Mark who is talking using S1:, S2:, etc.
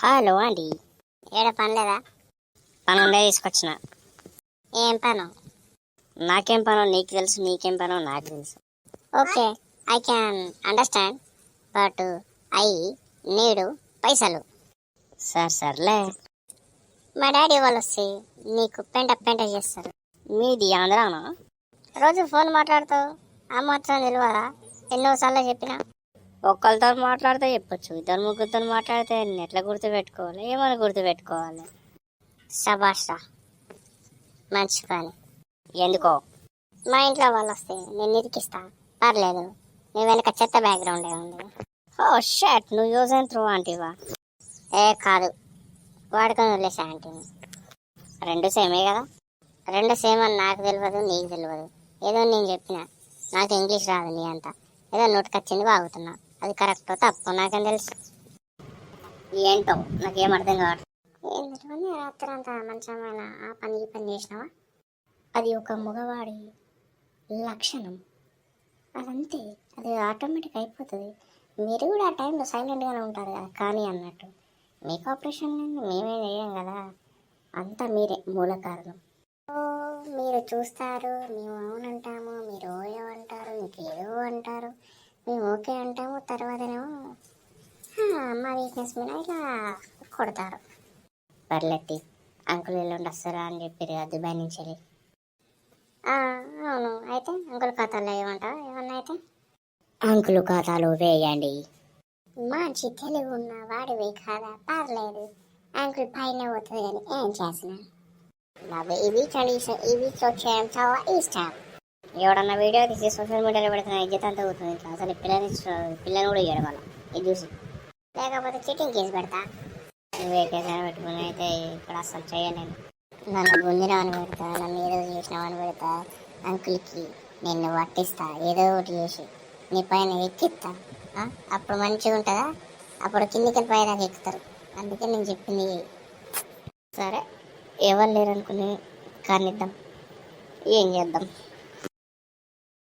S1: Hello అండి.
S2: ఏడ పని లేదా?
S1: పని ఉండే తీసుకొచ్చిన.
S2: ఏం పను?
S1: నాకేం పనో నీకు తెలుసు నీకేం పనో నాకు తెలుసు.
S2: Okay I can understand but I need పైసలు.
S1: సార్ సర్లే.
S2: మా డాడీ వాళ్ళు వస్తే నీకు పెంట పెంట చేస్తారు.
S1: మీది ఆంధ్రానా?
S2: రోజు ఫోన్ మాట్లాడుతావు ఆ మాత్రం తెలియదా ఎన్నోసార్లు చెప్పినా
S1: ఒక్కరితో మాట్లాడితే చెప్పొచ్చు. ఇద్దరు ముగ్గురితో మాట్లాడితే నేను ఎట్లా గుర్తు పెట్టుకోవాలి ఏమని
S2: గుర్తుపెట్టుకోవాలి? రా. మంచి పని.
S1: ఎందుకో?
S2: మా ఇంట్లో వాళ్ళు వస్తే నేను ఇరికిస్తా పర్లేదు. నీ వెనక చెత్త బ్యాక్గ్రౌండే ఉంది.
S1: ఓ షర్ట్ నువ్వు యూజ్ అండ్ త్రూ ఆంటీవా?
S2: ఏ కాదు. వాడుకొని వదిలేసా ఆంటీని.
S1: రెండు సేమే కదా?
S2: రెండు సేమ్ అని నాకు తెలియదు నీకు తెలియదు ఏదో నేను చెప్పిన. నాకు ఇంగ్లీష్ రాదు నీ అంతా. ఏదో నోటికొచ్చింది బాగుతున్నా అది కరెక్ట్ తప్పు నాకేం తెలుసు.
S1: ఏంటో? నాకేం అర్థం కావట్లేదు
S2: ఏంటని రాత్రి అంత మంచమైన ఆ పని ఈ పని చేసినావా?
S1: అది ఒక మగవాడి లక్షణం.
S2: అదంతే. అది ఆటోమేటిక్ అయిపోతుంది. మీరు కూడా ఆ టైంలో సైలెంట్గానే ఉంటారు కదా కానీ అన్నట్టు. మీకు ఆపరేషన్ మేమే చేయం కదా. అంతా మీరే మూల కారణం. ఓ, మీరు చూస్తారు మేము అవునంటాము మీరు ఓయో అంటారు ఇంకేదో అంటారు. మేము ఓకే అంటాము తర్వాతనేమో "హా, మా వీక్నెస్ మీద ఇలా కొడతారు.
S1: పర్లెట్టి అంకుల్ ఎల్లుండి వస్తారా అని చెప్పారు కదా దుబాయ్ నుంచి వెళ్ళి.
S2: అవును అయితే అంకుల్ ఖాతాలో ఏమంటావు? ఏమన్నా అయితే?
S1: అంకుల్ ఖాతాలో వేయండి.
S2: మంచి తెలివి ఉన్న వాడివి కాదా? పర్లేదు అంకుల్ పైన పోతుంది కానీ ఏం చేసిన ఇవి కండిషన్ ఇవి వచ్చేయడం చాలా ఇష్టం.
S1: ఎవడన్నా వీడియో తీసి సోషల్ మీడియాలో పెడితే నా ఇజ్జత్ అంతా అవుతుంది ఇట్లా. అసలు పిల్లని పిల్లని కూడా ఇయ్యడం వల్ల ఇది చూసి.
S2: లేకపోతే చీటింగ్ కేసు పెడతా.
S1: నువ్వే పెట్టుకుని అయితే ఇక్కడ అసలు చేయలేను
S2: నన్ను గుంజిరావని పెడతా నన్ను ఏదో చేసినావని పెడతా. అంకుల్కి నిన్ను పట్టిస్తా ఏదో ఒకటి చేసి నీ పైన ఎక్కిస్తా. అప్పుడు మంచిగా ఉంటుందా? అప్పుడు కిందికి పైన ఎక్కుతారు. అందుకే నేను చెప్పింది
S1: సరే ఎవరు లేరనుకుని కానిద్దాం ఏం చేద్దాం?